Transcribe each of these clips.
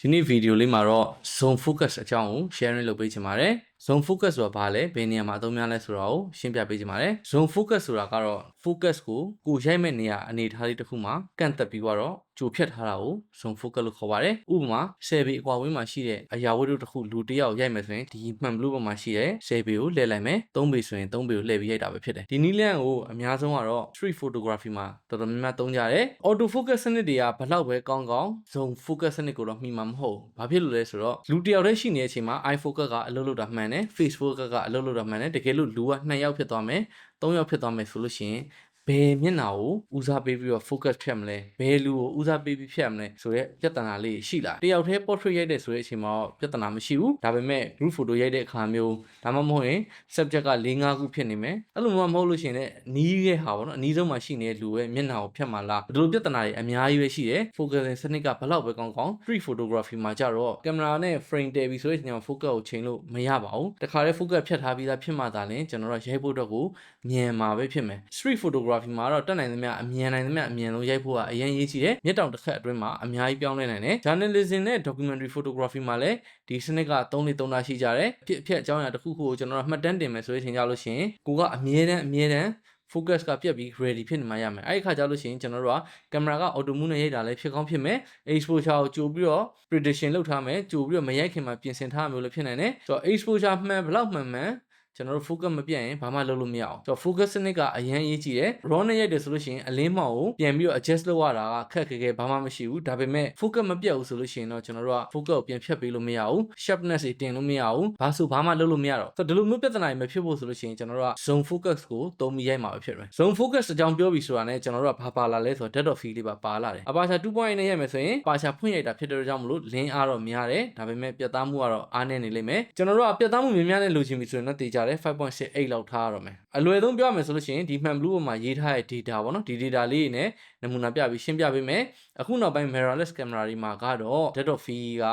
ဒီနေ့ဗီဒီယိုလေးမှာတော့ zone focus အကြောင်းကို sharing လုပ်ပေးချင်ပါတယ် zone focus ဆိုတာဘာလဲဘယ်နေရာမှာအသုံးများလဲဆိုတာကိုရှင်းပြပေးချင်ပါတယ် zone focus ဆိုတာကတော့ focus ကိုကိုရိုက်မဲ့နေရာအနေအထားလေးတစ်ခုမှာကန့်သက်ပြီးတော့ကြိုဖြတ်ထားတာကို zone focus လို့ခေါ်ပါတယ်ဥပမာ10ပေအကွာဝေးမှာရှိတဲ့အရာဝတ္ထုတစ်ခုလူတစ်ယောက်ရိုက်မယ်ဆိုရင်ဒီမှန်ဘလူးပေါ်မှာရှိတဲ့10ပေကိုလှည့်လိုက်မယ်3ပေဆိုရင်3ပေကိုလှည့်ပြီးရိုက်တာပဲဖြစ်တယ်ဒီနည်းလမ်းကိုအများဆုံးကတော့ street photography မှာတော်တော်များများသုံးကြတယ် auto focus စနစ်တွေကဘလောက်ပဲကောင်းကောင်း zone focus စနစ်ကိုတော့မှီမှာမဟုတ်ဘူးဘာဖြစ်လို့လဲဆိုတော့လူတစ်ယောက်တည်းရှိနေတဲ့အချိန်မှာ eye focus ကအလုပ်လုပ်တာမှန်တယ် face focus ကအလုပ်လုပ်တာမှန်တယ်တကယ်လို့လူက2ယောက်ဖြစ်သွားမယ်3ယောက်ဖြစ်သွားမယ်ဆိုလို့ရှိရင် ဘယ်မျက်နှာကိုဦးစားပေးပြီးတော့ focus ဖြတ်မလဲဘယ်လူကိုဦးစားပေးပြီးဖြတ်မလဲဆိုတော့ပြဿနာလေးရှိလာတယောက်တည်း portrait ရိုက်တဲ့ဆိုတဲ့အချိန်မှာတော့ပြဿနာမရှိဘူးဒါပေမဲ့ group photo ရိုက်တဲ့အခါမျိုးဒါမှမဟုတ်ရင် subject က၄၅ခုဖြစ်နေမယ်အဲ့လိုမှမဟုတ်လို့ရှိရင်လည်းနီးရဲ့ဟာပေါ့နော်အနီးဆုံးမှာရှိနေတဲ့လူရဲ့မျက်နှာကိုဖြတ်မှလားဒီလိုပြဿနာတွေအများကြီးပဲရှိတယ် focusing စနစ်ကဘလောက်ပဲကောင်းကောင်း street photography မှာကြတော့ကင်မရာနဲ့ frame တည်ပြီးဆိုရင်ကျွန်တော် focus ကိုချိန်လို့မရပါဘူးတခါတည်း focus ဖြတ်ထားပြီးသားဖြစ်မှသာလျှင်ကျွန်တော်တို့ရိုက်ဖို့အတွက်ကိုမြန်မှာပဲဖြစ်မယ် street photography မှာတော့တက်နိုင်သမျှအမြန်နိုင်သမျှအမြန်ဆုံးရိုက်ဖို့ကအရင်ရေးကြည့်တယ်မျက်တောင်တစ်ခက်အတွင်းမှာအများကြီးပြောင်းလဲနိုင်တယ် journalism နဲ့ documentary photography မှာလည်းဒီစနစ်က3နှစ်3လရှိကြတယ်ဖြစ်အဖြစ်အကြောင်းအရာတစ်ခုခုကိုကျွန်တော်တို့မှတ်တမ်းတင်မယ်ဆိုရင်ချိန်ကြလို့ရှိရင်ကိုကအမြဲတမ်းအမြဲတမ်း focus ကပြတ်ပြီး ready ဖြစ်နေမှရမယ်အဲ့ဒီခါကျလို့ရှိရင်ကျွန်တော်တို့ကကင်မရာက auto move နဲ့ရိုက်တာလည်းဖြစ်ကောင်းဖြစ်မယ် exposure ကိုကြိုပြီးတော့ prediction လုပ်ထားမယ်ကြိုပြီးတော့မရိုက်ခင်မှာပြင်ဆင်ထားမျိုးလည်းဖြစ်နိုင်တယ်ဆိုတော့ exposure မှန်ဘယ်လောက်မှန်မှန် ကျွန်တော်တို့ focus မပြတ်ရင်ဘာမှလုပ်လို့မရအောင်ဆိုတော့ focus စနစ်ကအရင်အရေးကြီးတယ် raw နဲ့ရိုက်တယ်ဆိုလို့ရှိရင်အလင်းမောင်ကိုပြန်ပြီးတော့ adjust လုပ်ရတာကခက်ခဲခဲဘာမှမရှိဘူးဒါပေမဲ့ focus မပြတ်ဘူးဆိုလို့ရှိရင်တော့ကျွန်တော်တို့က focus ကိုပြန်ဖြတ်ပေးလို့မရဘူး sharpness တွေတင်လို့မရဘူးဘာဆိုဘာမှလုပ်လို့မရတော့ဆိုတော့ဒီလိုမျိုးပြဿနာတွေမဖြစ်ဖို့ဆိုလို့ရှိရင်ကျွန်တော်တို့က zone focus ကိုသုံးပြီးရိုက်မှာပဲဖြစ်တယ် zone focus အကြောင်းပြောပြီးဆိုတာနဲ့ကျွန်တော်တို့ကဘာပါလာလဲဆိုတော့ depth of field လေးပါပါလာတယ်အပါချာ2.8နဲ့ရိုက်မယ်ဆိုရင်ပါချာဖွင့်ရိုက်တာဖြစ်တဲ့ကြောင့်မလို့လင်းအားတော့များတယ်ဒါပေမဲ့ပြတ်သားမှုကတော့အားနည်းနေလိမ့်မယ်ကျွန်တော်တို့ကပြတ်သားမှုများများနဲ့လိုချင်ပြီဆိုရင်တော့တေချာတယ်5.68လောက်ထားရတော့မယ်အလွယ်ဆုံးပြောရမယ်ဆိုလို့ရှိရင်ဒီမှန်ဘလူးပေါ်မှာရေးထားတဲ့ data ပေါ့နော်ဒီ data လေးတွေနဲ့နမူနာပြပြီးရှင်းပြပေးမယ်အခုနောက်ပိုင်း mirrorless camera တွေမှာကတော့ depth of field က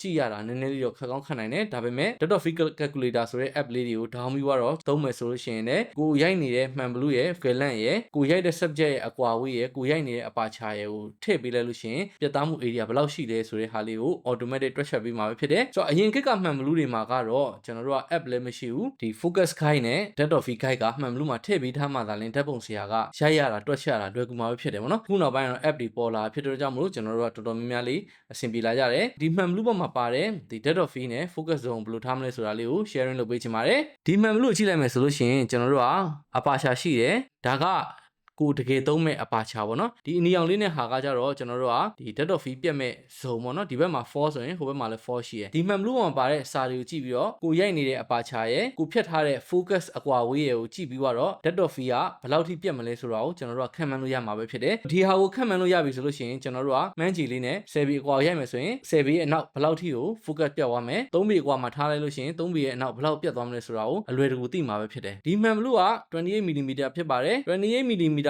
ကြည့်ရတာနည်းနည်းလေးတော့ခက်ကောင်းခက်နိုင်တယ်ဒါပေမဲ့ dot of field calculator ဆိုတဲ့ app လေးတွေကို down ပြီးတော့သုံးမယ်ဆိုလို့ရှိရင်လည်းကိုရိုက်နေတဲ့မှန်ဘလူးရဲ့ fillet ရဲ့ကိုရိုက်တဲ့ subject ရဲ့အကွာဝေးရဲ့ကိုရိုက်နေတဲ့အပါချာရဲ့ကိုထည့်ပေးလိုက်လို့ရှိရင်ပြတ်သားမှု area ဘယ်လောက်ရှိလဲဆိုတဲ့ဟာလေးကို automatic တွက်ချက်ပေးမှာပဲဖြစ်တယ်ဆိုတော့အရင်ခေတ်ကမှန်ဘလူးတွေမှာကတော့ကျွန်တော်တို့က app လည်းမရှိဘူးဒီ focus guide နဲ့ dot of field guide ကမှန်ဘလူးမှာထည့်ပေးထားမှသာလျှင်ဓာတ်ပုံဆရာကရိုက်ရတာတွက်ချက်ရတာလွယ်ကူမှာပဲဖြစ်တယ်ဗောနော်ခုနောက်ပိုင်းတော့ app တွေပေါ်လာဖြစ်တဲ့ကြောင့်မလို့ကျွန်တော်တို့ကတော်တော်များများလေးအဆင်ပြေလာကြတယ်ဒီမှန်ဘလူးပေါ်မှာပါတဲ့ဒီ depth of field နဲ့ focus zone ဘယ်လိုထားမလဲဆိုတာလေးကို sharing လုပ်ပေးချင်ပါတယ်ဒီမှန်ဘလူးကိုကြည့်လိုက်မယ်ဆိုလို့ရှိရင်ကျွန်တော်တို့ကအပါရှာရှိတယ်ဒါက ကိုတကယ်သုံးမဲ့အပါချာပေါ့နော်ဒီအနီအောင်လေးနဲ့ဟာကကြတော့ကျွန်တော်တို့ကဒီ depth of field ပြတ်မဲ့ zone ပေါ့နော်ဒီဘက်မှာ4ဆိုရင်ဟိုဘက်မှာလည်း4ရှိရယ်ဒီမှန်ဘလူးပေါ်မှာပါတဲ့စာတွေကိုကြည့်ပြီးတော့ကိုရိုက်နေတဲ့အပါချာရဲ့ကိုဖြတ်ထားတဲ့ focus အကွာဝေးရဲ့ကိုကြည့်ပြီးတော့ depth of field ကဘယ်လောက်ထိပြတ်မလဲဆိုတာကိုကျွန်တော်တို့ကခံမှန်းလို့ရမှာပဲဖြစ်တယ်ဒီဟာကိုခံမှန်းလို့ရပြီဆိုလို့ရှိရင်ကျွန်တော်တို့ကမှန်းကြည့်လေးနဲ့10ဘီအကွာရိုက်မယ်ဆိုရင်10ဘီရဲ့အနောက်ဘယ်လောက်ထိကို focus ပြတ်သွားမယ်3ဘီအကွာမှာထားလိုက်လို့ရှိရင်3ဘီရဲ့အနောက်ဘယ်လောက်ပြတ်သွားမလဲဆိုတာကိုအလွယ်တကူသိမှာပဲဖြစ်တယ်ဒီမှန်ဘလူးက 28mm ဖြစ်ပါတယ်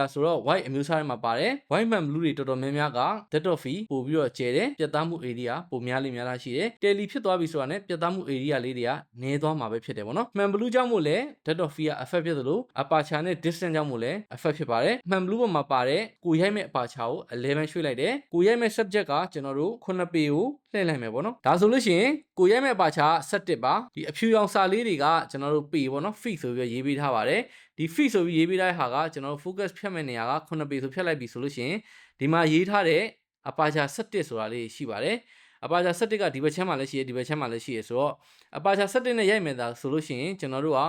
28mm ဆိုတော့ white အမျိုးအစားထဲမှာပါတယ် white man blue တွေတော်တော်များများက depth of field ပို့ပြီးတော့ကျဲတယ်ပြတ်သားမှု area ပိုများလေးများလားရှိတယ် tele ဖြစ်သွားပြီဆိုတာနဲ့ပြတ်သားမှု area လေးတွေကနည်းသွားမှာပဲဖြစ်တယ်ပေါ့နော် man blue ကြောင့်မို့လဲ depth of field က affect ဖြစ်သလို aperture နဲ့ distance ကြောင့်မို့လဲ affect ဖြစ်ပါတယ် man blue ပေါ်မှာပါတဲ့ကိုရိုက်မဲ့ aperture ကို11ရွှေ့လိုက်တယ်ကိုရိုက်မဲ့ subject ကကျွန်တော်တို့9ပေကိုလှည့်လိုက်မယ်ပေါ့နော်ဒါဆိုလို့ရှိရင်ကိုရိုက်မဲ့ aperture 17ပါဒီအဖြူရောင်စာလေးတွေကကျွန်တော်တို့ပေပေါ့နော် feet ဆိုပြီးရေးပေးထားပါတယ် ဒီ feet ဆိုပြီးရေးပေးတဲ့ဟာကကျွန်တော်တို့ focus ဖြတ်မဲ့နေရာက9ပေဆိုဖြတ်လိုက်ပြီဆိုလို့ရှိရင်ဒီမှာရေးထားတဲ့အပါချာ17ဆိုတာလေးရှိပါတယ်အပါချာ17ကဒီဘက်ချမ်းမှာလည်းရှိရဒီဘက်ချမ်းမှာလည်းရှိရဆိုတော့အပါချာ17နဲ့ရိုက်မယ်သာဆိုလို့ရှိရင်ကျွန်တော်တို့က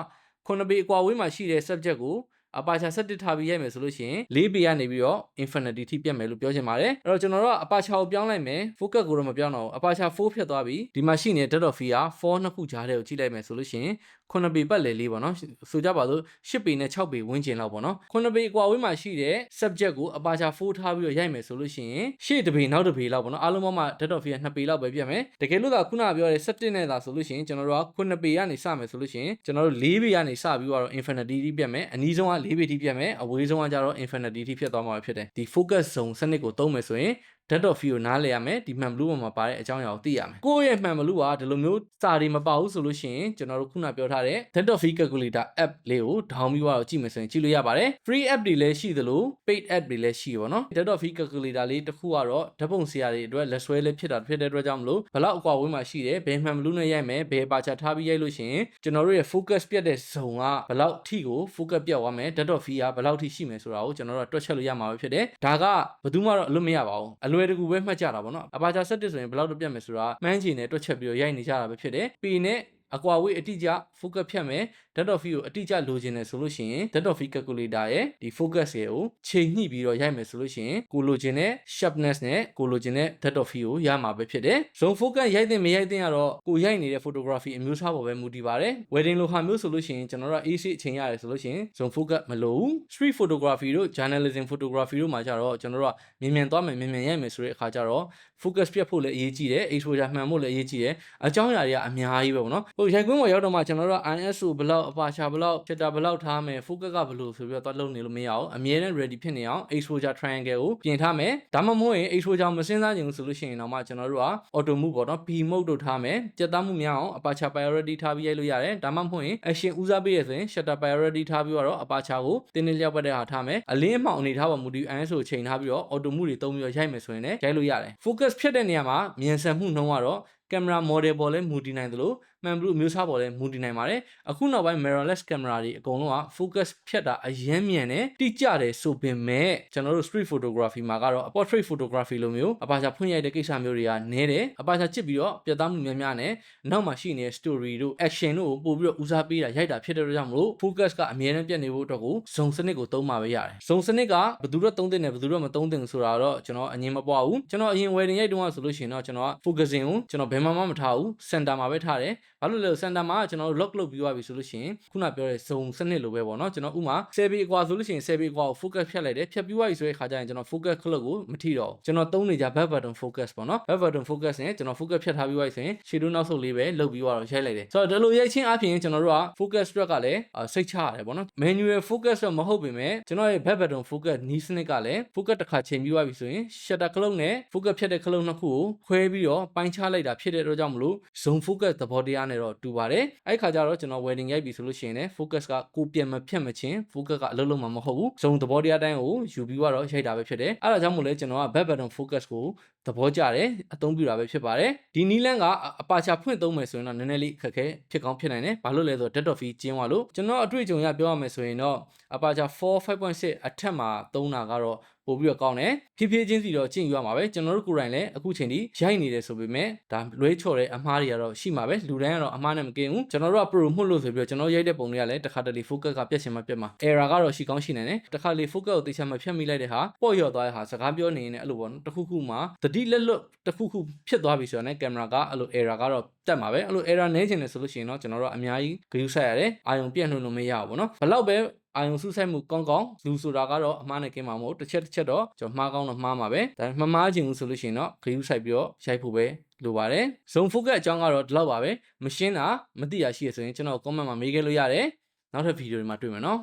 9ပေအကွာဝေးမှာရှိတဲ့ subject ကို အပါချာ17ထားပြီးရိုက်မယ်ဆိုလို့ရှိရင်၄ပေကနေပြီးတော့ infinity ထိပြတ်မယ်လို့ပြောချင်ပါတယ်အဲ့တော့ကျွန်တော်တို့ကအပါချာကိုပြောင်းလိုက်မယ် focus ကိုတော့မပြောင်းတော့ဘူးအပါချာ4ဖြတ်သွားပြီဒီမှာရှိနေတဲ့ dot of field က4နှစ်ခုကြားထဲကိုကြည့်လိုက်မယ်ဆိုလို့ရှိရင်9ပေပတ်လည်လေးပေါ့နော်ဆိုကြပါစို့10ပေနဲ့6ပေဝန်းကျင်လောက်ပေါ့နော်9ပေအကွာဝေးမှာရှိတဲ့ subject ကိုအပါချာ4ထားပြီးတော့ရိုက်မယ်ဆိုလို့ရှိရင်ရှေ့တစ်ပေနောက်တစ်ပေလောက်ပေါ့နော်အားလုံးပေါင်းမှာ dot of field 2ပေလောက်ပဲပြတ်မယ်တကယ်လို့သာခုနပြောတဲ့17နဲ့သာဆိုလို့ရှိရင်ကျွန်တော်တို့က9ပေကနေစမယ်ဆိုလို့ရှိရင်ကျွန်တော်တို့4ပေကနေစပြီးတော့ infinity ထိပြတ်မယ်အနည်းဆုံးက4ပေထိပြတ်မယ်အဝေးဆုံးကကျတော့ infinity ထိဖြစ်သွားမှာဖြစ်တယ်ဒီ focus zone စနစ်ကိုသုံးမယ်ဆိုရင် depth of field ကိုနားလည်ရမယ်ဒီမှန်ဘလူးပေါ်မှာပါတဲ့အကြောင်းအရာကိုသိရမယ်ကိုယ့်ရဲ့မှန်ဘလူးကဒီလိုမျိုးစာတွေမပါဘူးဆိုလို့ရှိရင်ကျွန်တော်တို့ခုနပြောထားတဲ့ depth of field calculator app လေးကို down ပြီးတော့ကြည့်မယ်ဆိုရင်ကြည့်လို့ရပါတယ် free app တွေလည်းရှိသလို paid app တွေလည်းရှိပါတော့ depth of field calculator လေးတစ်ခုကတော့ဓာတ်ပုံဆရာတွေအတွက်လက်ဆွဲလေးဖြစ်တာဖြစ်တဲ့အတွက်ကြောင့်မလို့ဘလောက်အကွာဝေးမှာရှိတယ်ဘယ်မှန်ဘလူးနဲ့ရိုက်မယ်ဘယ်ပါချထားပြီးရိုက်လို့ရှိရင်ကျွန်တော်တို့ရဲ့ focus ပြတ်တဲ့ဇုံကဘလောက်ထိကို focus ပြတ်သွားမယ် depth of field ကဘလောက်ထိရှိမယ်ဆိုတာကိုကျွန်တော်တို့ကတွက်ချက်လို့ရမှာပဲဖြစ်တယ်ဒါကဘယ်သူမှတော့အလွတ်မရပါဘူးအလွယ်တကူပဲမှတ်ကြတာပေါ့နော်အပါချာ7ဆိုရင်ဘလောက်တော့ပြတ်မယ်ဆိုတာမှန်းချင်နဲ့တွက်ချက်ပြီးတော့ရိုက်နေကြတာပဲဖြစ်တယ်ပေနဲ့ အကွာဝေးအတိအကျ focus ဖြတ်မယ် depth of field ကိုအတိအကျလိုချင်တယ်ဆိုလို့ရှိရင် depth of field calculator ရဲ့ဒီ focus ရဲ့ကိုချိန်ညှိပြီးတော့ရိုက်မယ်ဆိုလို့ရှိရင်ကိုလိုချင်တဲ့ sharpness နဲ့ကိုလိုချင်တဲ့ depth of field ကိုရမှာပဲဖြစ်တယ် zone focus ရိုက်တဲ့မရိုက်တဲ့ကတော့ကိုရိုက်နေတဲ့ photography အမျိုးအစားပေါ်ပဲမူတည်ပါတယ် wedding လိုဟာမျိုးဆိုလို့ရှိရင်ကျွန်တော်တို့ AC အချိန်ရတယ်ဆိုလို့ရှိရင် zone focus မလိုဘူး street photography တို့ journalism photography တို့မှာကြတော့ကျွန်တော်တို့ကမြင်မြန်သွားမယ်မြင်မြန်ရိုက်မယ်ဆိုတဲ့အခါကျတော့ focus ပြတ်ဖို့လည်းအရေးကြီးတယ် exposure မှန်ဖို့လည်းအရေးကြီးတယ်အကြောင်းအရာတွေကအများကြီးပဲပေါ့နော်ဟိုရိုက်ကွင်းပေါ်ရောက်တော့မှကျွန်တော်တို့က ISO ဘယ်လောက်အပါချာဘယ်လောက် shutter ဘယ်လောက်ထားမယ် focus ကဘယ်လိုဆိုပြီးတော့သွားလုပ်နေလို့မရအောင်အမြဲတမ်း ready ဖြစ်နေအောင် exposure triangle ကိုပြင်ထားမယ်ဒါမှမဟုတ်ရင် exposure မစဉ်းစားချင်ဘူးဆိုလို့ရှိရင်တော့မှကျွန်တော်တို့က auto move ပေါ့နော် P mode တို့ထားမယ်ကြက်သားမှုများအောင် aperture priority ထားပြီးရိုက်လို့ရတယ်ဒါမှမဟုတ်ရင် action ဦးစားပေးရဆိုရင် shutter priority ထားပြီးတော့ aperture ကိုတင်းတင်းလျောက်ပတ်တဲ့ဟာထားမယ်အလင်းအမှောင်အနေထားပေါ်မူတည် ISO ချိန်ထားပြီးတော့ auto move တွေသုံးပြီးတော့ရိုက်မယ်ဆိုရင်လည်းရိုက်လို့ရတယ် focus ဖြစ်တဲ့နေရာမှာမြန်ဆန်မှုနှုန်းကတော့ကင်မရာ model ပေါ်လဲမူတည်နိုင်သလို မှန်ဘလူးမျိုးစားပေါ်လဲမူတည်နိုင်ပါတယ်အခုနောက်ပိုင်း mirrorless camera တွေအကုန်လုံးက focus ဖြတ်တာအရမ်းမြန်တယ်တိကျတယ်ဆိုပေမဲ့ကျွန်တော်တို့ street photography မှာကတော့ portrait photography လိုမျိုးအပါချာဖွင့်ရိုက်တဲ့ကိစ္စမျိုးတွေကနည်းတယ်အပါချာချစ်ပြီးတော့ပြတ်သားမှုများများနဲ့နောက်မှာရှိနေတဲ့ story တို့ action တို့ကိုပို့ပြီးတော့ဦးစားပေးတာရိုက်တာဖြစ်တဲ့အတွက်ကြောင့်မလို့ focus ကအမြဲတမ်းပြတ်နေဖို့အတွက်ကိုဇုံစနစ်ကိုသုံးမှာပဲရတယ်ဇုံစနစ်ကဘယ်သူတော့သုံးတဲ့နဲ့ဘယ်သူတော့မသုံးတဲ့ဆိုတာတော့ကျွန်တော်အငင်းမပွားဘူးကျွန်တော်အရင် wedding ရိုက်တုန်းကဆိုလို့ရှိရင်တော့ကျွန်တော်က focusing ကိုကျွန်တော်ဘယ်မှမထားဘူး center မှာပဲထားတယ် ဘာလို့လဲ center မှာကျွန်တော်တို့ lock လုပ်ပြီးသွားပြီဆိုလို့ရှိရင်ခုနပြောတဲ့ zone စနစ်လိုပဲပေါ့နော်ကျွန်တော်ဥမာ10 bay အကွာဆိုလို့ရှိရင်10 bay အကွာကို focus ဖြတ်လိုက်တယ်ဖြတ်ပြီးသွားပြီဆိုတဲ့ခါကျရင်ကျွန်တော် focus clock ကိုမထိတော့ဘူးကျွန်တော်သုံးနေကြ back button focus ပေါ့နော် back button focus နဲ့ကျွန်တော် focus ဖြတ်ထားပြီးသွားပြီဆိုရင်ရှေ့တို့နောက်ဆုတ်လေးပဲလုပ်ပြီးသွားတော့ရိုက်လိုက်တယ်ဆိုတော့ဒီလိုရိုက်ချင်းအပြင်ကျွန်တော်တို့က focus track ကလည်းစိတ်ချရတယ်ပေါ့နော် manual focus တော့မဟုတ်ပေမဲ့ကျွန်တော်ရဲ့ back button focus နီးစနစ်ကလည်း focus တစ်ခါချိန်ပြီးသွားပြီဆိုရင် shutter clock နဲ့ focus ဖြတ်တဲ့ clock နှစ်ခုကိုခွဲပြီးတော့ပိုင်းခြားလိုက်တာဖြစ်တဲ့အတွက်ကြောင့်မလို့ zone focus သဘောတရားနဲ့တော့တူပါတယ်အဲ့ခါကျတော့ကျွန်တော် wedding ရိုက်ပြီဆိုလို့ရှိရင်လည်း focus ကကိုပြန်မဖြတ်မချင်း focus ကအလုပ်လုပ်မှာမဟုတ်ဘူး zone သဘောတရားတိုင်းကိုယူပြီးတော့ရိုက်တာပဲဖြစ်တယ်အဲ့ဒါကြောင့်မို့လဲကျွန်တော်က back button focus ကိုသဘောကျတယ်အသုံးပြုတာပဲဖြစ်ပါတယ်ဒီနီလန်းကအပါချာဖွင့်သုံးမယ်ဆိုရင်တော့နည်းနည်းလေးအခက်အခဲဖြစ်ကောင်းဖြစ်နိုင်တယ်ဘာလို့လဲဆိုတော့ depth of field ကျင်းသွားလို့ကျွန်တော်အတွေ့အကြုံရပြောရမယ်ဆိုရင်တော့အပါချာ4 5.6အထက်မှာသုံးတာကတော့ပို့ပြီးတော့ကောင်းတယ်ဖြည်းဖြည်းချင်းစီတော့ကျင့်ယူရမှာပဲကျွန်တော်တို့ကိုယ်တိုင်လည်းအခုချိန်ထိရိုက်နေတယ်ဆိုပေမဲ့ဒါလွဲချော်တဲ့အမားတွေကတော့ရှိမှာပဲလူတိုင်းကတော့အမားနဲ့မကင်းဘူးကျွန်တော်တို့က pro မှုလို့ဆိုပြီးတော့ကျွန်တော်ရိုက်တဲ့ပုံတွေကလည်းတစ်ခါတလေ focus ကပြတ်ချင်မှပြတ်မှာ error ကတော့ရှိကောင်းရှိနေတယ်တစ်ခါလေ focus ကိုတေချာမဖြတ်မိလိုက်တဲ့ဟာပေါ့လျော့သွားတဲ့ဟာစကားပြောနေရင်လည်းအဲ့လိုပေါ့နော်တစ်ခုခုမှတတိလက်လွတ်တစ်ခုခုဖြစ်သွားပြီဆိုတော့ ਨੇ ကင်မရာကအဲ့လို error ကတော့တက်မှာပဲအဲ့လို error နည်းချင်တယ်ဆိုလို့ရှိရင်တော့ကျွန်တော်တို့အများကြီးဂရုစိုက်ရတယ်အာယုံပြတ်နှုတ်လို့မရဘူးပေါ့နော်ဘလောက်ပဲအာယုံစုဆိုင်မှုကောင်းကောင်းလူဆိုတာကတော့အမှားနဲ့ကင်းမှာမဟုတ်တစ်ချက်တစ်ချက်တော့ကျွန်တော်မှားကောင်းတော့မှားမှာပဲဒါမှမမှားခြင်းဘူးဆိုလို့ရှိရင်တော့ဂရုစိုက်ပြီးတော့ရိုက်ဖို့ပဲလိုပါတယ် zone focus အကြောင်းကတော့ဒီလောက်ပါပဲမရှင်းတာမသိရရှိရဆိုရင်ကျွန်တော် comment မှာမေးခဲ့လို့ရတယ်နောက်ထပ်ဗီဒီယိုတွေမှာတွေ့မယ်နော်